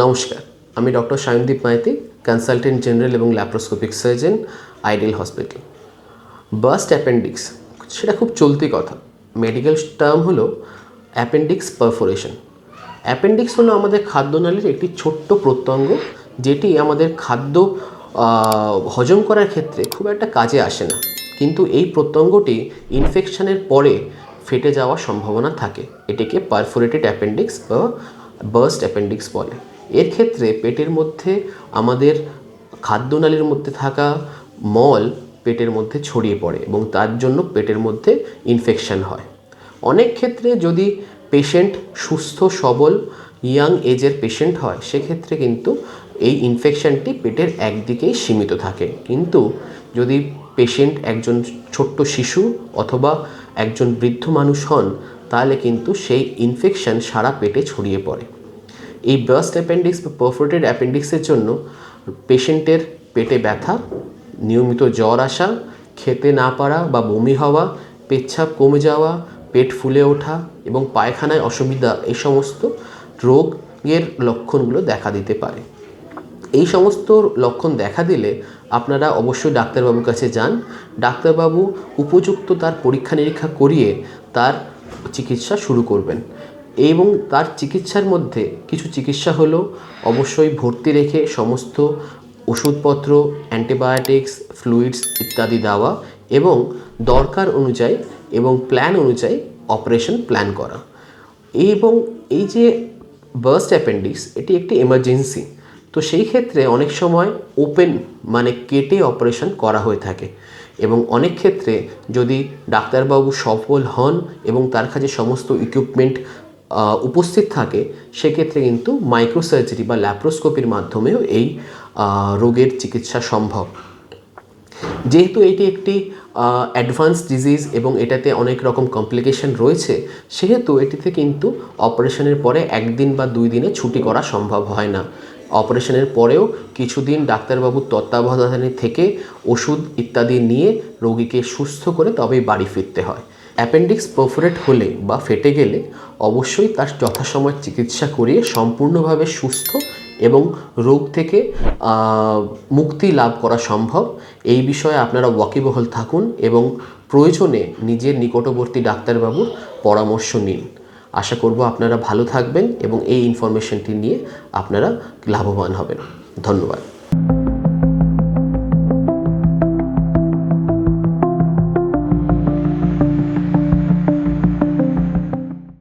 নমস্কার, আমি doctor Sayandip Maiti consultant general এবং laparoscopic surgeon ideal hospital burst appendix সেটা খুব চলতি কথা। মেডিকেল টার্ম হলো অ্যাপেন্ডিক্স পারফোরেশন অ্যাপেন্ডিক্স হলো আমাদের খাদ্যনালীর একটি ছোট্ট প্রত্যঙ্গ, যেটি আমাদের খাদ্য হজম করার ক্ষেত্রে খুব একটা কাজে আসে না। কিন্তু এই প্রত্যঙ্গটি ইনফেকশনের পরে ফেটে যাওয়ার সম্ভাবনা থাকে। এটিকে পারফোরেটেড অ্যাপেন্ডিক্স বা বার্স্ট অ্যাপেন্ডিক্স বলে। এর ক্ষেত্রে পেটের মধ্যে আমাদের খাদ্যনালীর মধ্যে থাকা মল পেটের মধ্যে ছড়িয়ে পড়ে এবং তার জন্য পেটের মধ্যে ইনফেকশান হয়। অনেক ক্ষেত্রে যদি পেশেন্ট সুস্থ, সবল ইয়াং এজের পেশেন্ট হয়, সেক্ষেত্রে কিন্তু এই ইনফেকশনটি পেটের একদিকেই সীমিত থাকে। কিন্তু যদি পেশেন্ট একজন ছোট্ট শিশু অথবা একজন বৃদ্ধ মানুষ হন, তাহলে কিন্তু সেই ইনফেকশন সারা পেটে ছড়িয়ে পড়ে। এই বার্স্ট অ্যাপেন্ডিক্স বা পারফোরেটেড অ্যাপেন্ডিক্সের জন্য পেশেন্টের পেটে ব্যথা, নিয়মিত জ্বর আসা, খেতে না পারা বা বমি হওয়া পেচ্ছাপ কমে যাওয়া, পেট ফুলে ওঠা এবং পায়খানায় অসুবিধা, এই সমস্ত রোগের লক্ষণগুলো দেখা দিতে পারে। এই সমস্ত লক্ষণ দেখা দিলে আপনারা অবশ্যই ডাক্তারবাবুর কাছে যান। ডাক্তারবাবু উপযুক্ত তার পরীক্ষা নিরীক্ষা করিয়ে তার চিকিৎসা শুরু করবেন। এবং তার চিকিৎসার মধ্যে কিছু চিকিৎসা হলো। অবশ্যই ভর্তি রেখে সমস্ত ওষুধপত্র, অ্যান্টিবায়োটিক্স, ফ্লুইডস ইত্যাদি দেওয়া এবং দরকার অনুযায়ী এবং প্ল্যান অনুযায়ী অপারেশন প্ল্যান করা। এবং এই যে বার্স্ট অ্যাপেন্ডিক্স, এটি একটি এমার্জেন্সি। তো সেই ক্ষেত্রে অনেক সময় ওপেন মানে কেটে অপারেশন করা হয়ে থাকে। এবং অনেক ক্ষেত্রে যদি ডাক্তারবাবু সফল হন এবং তার কাছে সমস্ত ইকুইপমেন্ট উপস্থিত থাকে, সেক্ষেত্রে কিন্তু মাইক্রোসার্জারি বা ল্যাপ্রোস্কোপির মাধ্যমেও এই রোগের চিকিৎসা সম্ভব। যেহেতু এটি একটি অ্যাডভান্স ডিজিজ এবং এটাতে অনেক রকম কমপ্লিকেশন রয়েছে, সেহেতু এটিতে কিন্তু অপারেশনের পরে একদিন বা দুই দিনে ছুটি করা সম্ভব হয় না। অপারেশনের পরেও কিছুদিন ডাক্তারবাবুর তত্ত্বাবধানে থেকে ওষুধ ইত্যাদি নিয়ে রোগীকে সুস্থ করে তবেই বাড়ি ফিরতে হয়। অ্যাপেন্ডিক্স পারফোরেট হলে বা ফেটে গেলে অবশ্যই তার যথাসময় চিকিৎসা করিয়ে সম্পূর্ণভাবে সুস্থ এবং রোগ থেকে মুক্তি লাভ করা সম্ভব। এই বিষয়ে আপনারা ওয়াকিবহল থাকুন এবং প্রয়োজনে নিজের নিকটবর্তী ডাক্তারবাবুর পরামর্শ নিন। আশা করব আপনারা ভালো থাকবেন এবং এই ইনফরমেশনটি নিয়ে আপনারা লাভবান হবেন। ধন্যবাদ।